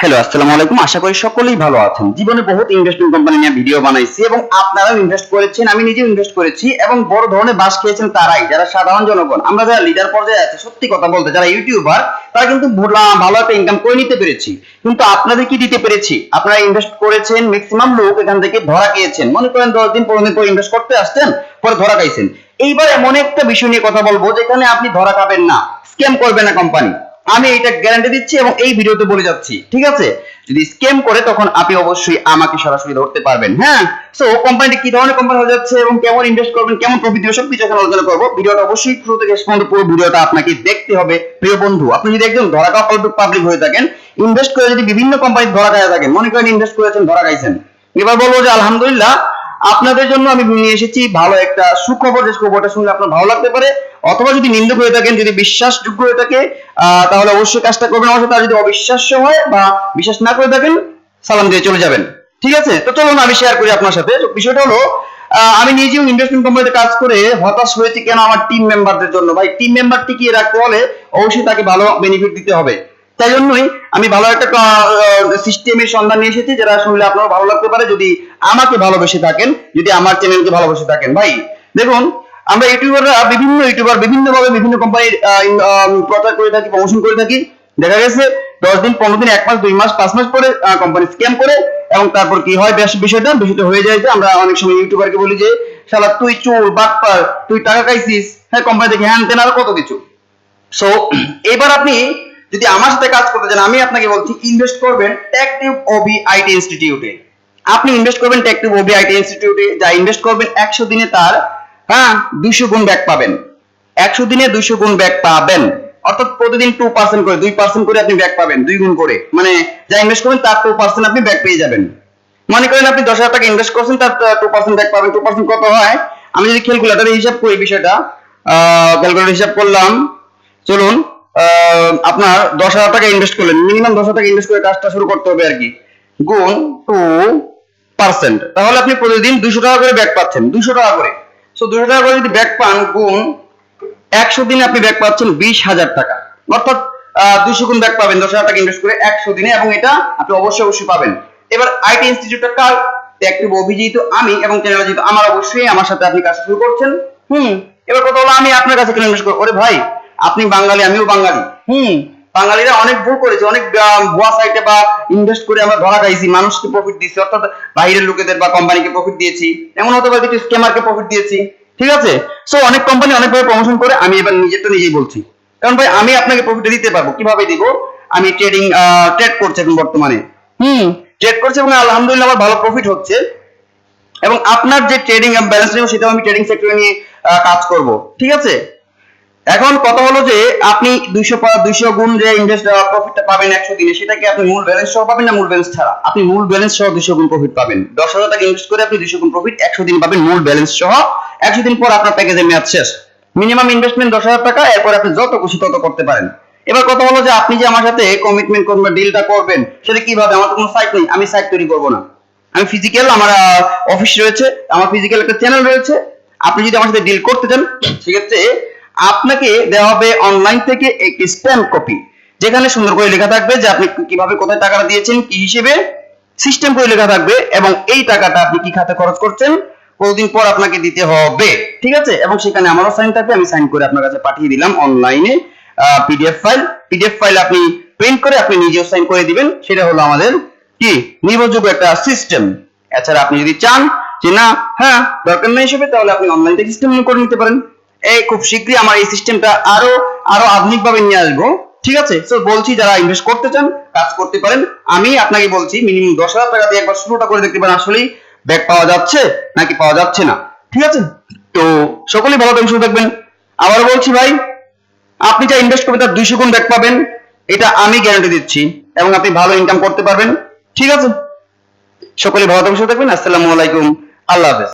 Hello আসসালামু আলাইকুম। আশা করি সকলেই ভালো আছেন। জীবনে বহুত ইনভেস্টমেন্ট কোম্পানি নিয়ে ভিডিও বানাইছি এবং আপনারাও ইনভেস্ট করেছেন, আমি নিজেও ইনভেস্ট করেছি এবং বড় ধরনের বাস খেয়েছেন তারাই, যারা সাধারণ জনগণ। আমরা যারা লিডার পর্যায়ে আছে, সত্যি কথা বলতে, যারা ইউটিউবার তারা কিন্তু ভালো একটা ইনকাম করে নিতে পেরেছি। কিন্তু আপনাদের কি দিতে পেরেছি? আপনারা ইনভেস্ট করেছেন ম্যাক্সিমাম লোক এখান থেকে ধরা খেয়েছেন। মনে করেন দশ দিন, পনেরো দিন পর ইনভেস্ট করতে আসছেন, পরে ধরা খাইছেন। এইবার এমন একটা বিষয় নিয়ে কথা বলব, যেখানে আপনি ধরা খাবেন না স্ক্যাম করবে না কোম্পানি আমি এটা গ্যারান্টি দিচ্ছি এবং এই ভিডিওতে বলে যাচ্ছি, ঠিক আছে? যদি স্ক্যাম করে, তখন আপনি অবশ্যই আমাকে সরাসরি ধরতে পারবেন হ্যাঁ? সো কোম্পানিটি কি ধরনের কোম্পানি হয়ে যাচ্ছে এবং কেমন ইনভেস্ট করবেন, কেমন প্রফিট দিবে সবকিছু এখন আলোচনা করব। ভিডিওটা অবশ্যই শুরু থেকে পর্যন্ত পুরো ভিডিওটা আপনাকে দেখতে হবে। প্রিয় বন্ধু, আপনি যদি একজন ধরা খাওয়া পাবলিক হয়ে থাকেন ইনভেস্ট করে যদি বিভিন্ন কোম্পানি ধরা খাওয়া থাকেন, মনে করেন ইনভেস্ট করেছেন, ধরা খাইছেন। এবার বলব যে, আলহামদুলিল্লাহ আপনাদের জন্য আমি নিয়ে এসেছি ভালো একটা সুখবর, যে খবরটা শুনলে আপনার ভালো লাগতে পারে। অথবা যদি নিন্দুক হয়ে থাকেন, যদি বিশ্বাসযোগ্য হয়ে থাকে তাহলে অবশ্যই কাজটা করবেন। আমার সাথে যদি অবিশ্বাস্য হয় বা বিশ্বাস না করে থাকেন, সালাম দিয়ে চলে যাবেন। ঠিক আছে? তো চলুন, আমি শেয়ার করি আপনার সাথে। বিষয়টা হলো আমি নিজেও ইনভেস্টমেন্ট কোম্পানিতে কাজ করে হতাশ হয়েছি, কেন আমার টিম মেম্বারদের জন্য? ভাই টিম মেম্বার টিকিয়ে রাখতে হলে অবশ্যই তাকে ভালো বেনিফিট দিতে হবে। তাই জন্যই আমি ভালো একটা সিস্টেমের সন্ধান নিয়ে এসেছি যেটা শুনলে আপনার ভালো লাগতে পারে। যদি আমাকে ভালোবেসে থাকেন, যদি আমার চ্যানেলকে ভালোবেসে থাকেন। ভাই, দেখুন, আমরা ইউটিউবাররা বিভিন্ন ইউটিউবার বিভিন্ন ভাবে বিভিন্ন কোম্পানির প্রচার করে থাকি প্রমোশন করে থাকি। দেখা গেছে, দশ দিন, পনেরো দিন, এক মাস, দুই মাস, পাঁচ মাস পরে কোম্পানি স্ক্যাম করে এবং তারপর কি হয়, বেশ বিষয়টা বিষয়টা হয়ে যায় যে আমরা অনেক সময় ইউটিউবারকে বলি যে, শালা, তুই চোর, বাটপার, তুই টাকা খাইছিস হ্যাঁ কোম্পানি থেকে হ্যান তেন আর কত কিছু? সো এবার আপনি যদি আমার সাথে কাজ করতে চান, আমি আপনাকে বলছি ইনভেস্ট করবেন টেকটিভ ওবি আইটি ইনস্টিটিউটে আপনি ইনভেস্ট করবেন টেকটিভ ওবি আইটি ইনস্টিটিউটে যা ইনভেস্ট করবেন একশো দিনে তার হ্যাঁ দুইশো গুণ ব্যাক পাবেন। একশো দিনে দুইশো গুণ ব্যাক পাবেন। অর্থাৎ প্রতিদিন টু পার্সেন্ট করে, দুই পার্সেন্ট করে আপনি ব্যাক পাবেন, দুই গুণ করে। মানে যা ইনভেস্ট করবেন, তার টু পার্সেন্ট আপনি ব্যাক পেয়ে যাবেন। মনে করেন আপনি দশ হাজার টাকা ইনভেস্ট করছেন, তার টু পার্সেন্ট ব্যাক পাবেন। টু পার্সেন্ট কত হয়? আমি যদি ক্যালকুলেটারে হিসাব করি বিষয়টা ক্যালকুলেটার হিসাব করলাম, চলুন। আপনার দশ হাজার টাকা ইনভেস্ট করলেন। মিনিমাম দশ হাজার টাকা ইনভেস্ট করে কাজটা শুরু করতে হবে আর কি। গুণ টু পার্সেন্ট তাহলে আপনি প্রতিদিন দুশো টাকা করে ব্যাক পাচ্ছেন। দুশো টাকা করে। সো দুশো টাকা করে যদি ব্যাক পান, গুণ একশো দিনে আপনি ব্যাক পাচ্ছেন বিশ হাজার টাকা। অর্থাৎ দুশো গুণ ব্যাক পাবেন, দশ হাজার টাকা ইনভেস্ট করে একশো দিনে এবং এটা আপনি অবশ্যই অবশ্যই পাবেন। এবার আইটি ইনস্টিটিউটটা কার? একটি অভিজিত আমি এবং চ্যানেল আমার, অবশ্যই আমার সাথে আপনি কাজ শুরু করছেন। হুম, এবার কথা হলো আমি আপনার কাছে কেন ইনভেস্ট করব? ভাই আপনি বাঙালি আমিও বাঙালি। হুম। বাঙালিরা অনেক ভুল করেছে অনেক ভুয়া সাইটে বা ইনভেস্ট করে আমরা ধরা খাইছি মানুষকে প্রফিট দিয়েছি অর্থাৎ বাইরের লোকেদের বা কোম্পানিকে প্রফিট দিয়েছি এমন হতে পারে কিছু স্ক্যামারকে প্রফিট দিয়েছি ঠিক আছে? সো অনেক কোম্পানি অনেকভাবে প্রমোশন করে আমি এবার নিজেরটা নিজেই বলছি। কারণ ভাই আমি আপনাকে প্রফিট দিতে পারব কীভাবে দিব? আমি ট্রেডিং ট্রেড করছি এখন বর্তমানে। হুম। ট্রেড করছি এবং আলহামদুলিল্লাহ আমার ভালো প্রফিট হচ্ছে। এবং আপনার যে ট্রেডিং ব্যালেন্স নেব সেটাও আমি ট্রেডিং সেক্টরে নিয়ে কাজ করব ঠিক আছে? এখন কথা হলো যে আপনি দুইশো দুইশো গুণ যে ইনভেস্ট প্রফিটটা পাবেন একশো দিনে, সেটাকে আপনি মূল ব্যালেন্স সহ পাবেন না মূল ব্যালেন্স ছাড়া? আপনি মূল ব্যালেন্স সহ দুইশো গুণ প্রফিট পাবেন। দশ হাজার টাকা ইনভেস্ট করে আপনি দুইশো গুণ প্রফিট একশো দিন পাবেন মূল ব্যালেন্স সহ। একশো দিন পর আপনার প্যাকেজের মেয়াদ শেষ। মিনিমাম ইনভেস্টমেন্ট দশ হাজার টাকা, এরপর আপনি যত খুশি তত করতে পারেন। এবার কথা হলো যে আপনি যে আমার সাথে কমিটমেন্ট করবেন ডিলটা করবেন, সেটা কীভাবে? আমার তো কোনো সাইট নেই, আমি সাইট তৈরি করব না। আমি ফিজিক্যাল আমার অফিস রয়েছে, আমার ফিজিক্যাল একটা চ্যানেল রয়েছে। আপনি যদি আমার সাথে ডিল করতে চান, সেক্ষেত্রে আপনাকে দেওয়া হবে অনলাইন থেকে একটি স্ট্যাম্প কপি যেখানে সুন্দর করে লেখা থাকবে যে আপনি কীভাবে কোথায় টাকাটা দিয়েছেন, কি হিসেবে সিস্টেম করে লেখা থাকবে এবং এই টাকাটা আপনি কি খাতে খরচ করছেন, কতদিন পর আপনাকে দিতে হবে, ঠিক আছে? এবং সেখানে আমারও সাইন থাকবে, আমি সাইন করে আপনার কাছে পাঠিয়ে দিলাম অনলাইনে পিডিএফ ফাইল পিডিএফ ফাইল আপনি প্রিন্ট করে আপনি নিজেও সাইন করে দিবেন। সেটা হলো আমাদের কি? নির্ভরযোগ্য একটা সিস্টেম এছাড়া আপনি যদি চান যে না হ্যাঁ দরকার নেই হিসেবে তাহলে আপনি অনলাইন থেকে সিস্টেম করে নিতে পারেন। এই খুব শীঘ্রই আমার এই সিস্টেমটা আরও আরও আধুনিক ভাবে নিয়ে আসব। ঠিক আছে? তো বলছি যারা ইনভেস্ট করতে চান, কাজ করতে পারেন। আমি আপনাকে বলছি মিনিমাম দশ হাজার টাকা দিয়ে একবার শুরুটা করে দেখতে পারেন। আসলেই ব্যাক পাওয়া যাচ্ছে নাকি পাওয়া যাচ্ছে না? ঠিক আছে? তো সকলেই ভালো থাকবেন, সুস্থ থাকবেন। আবার বলছি ভাই, আপনি যা ইনভেস্ট করবেন তার দুইশো গুণ ব্যাক পাবেন। এটা আমি গ্যারান্টি দিচ্ছি এবং আপনি ভালো ইনকাম করতে পারবেন। ঠিক আছে? সকলে ভালো থাকবেন, সুস্থ থাকবেন। আসসালামু আলাইকুম। আল্লাহ হাফেজ।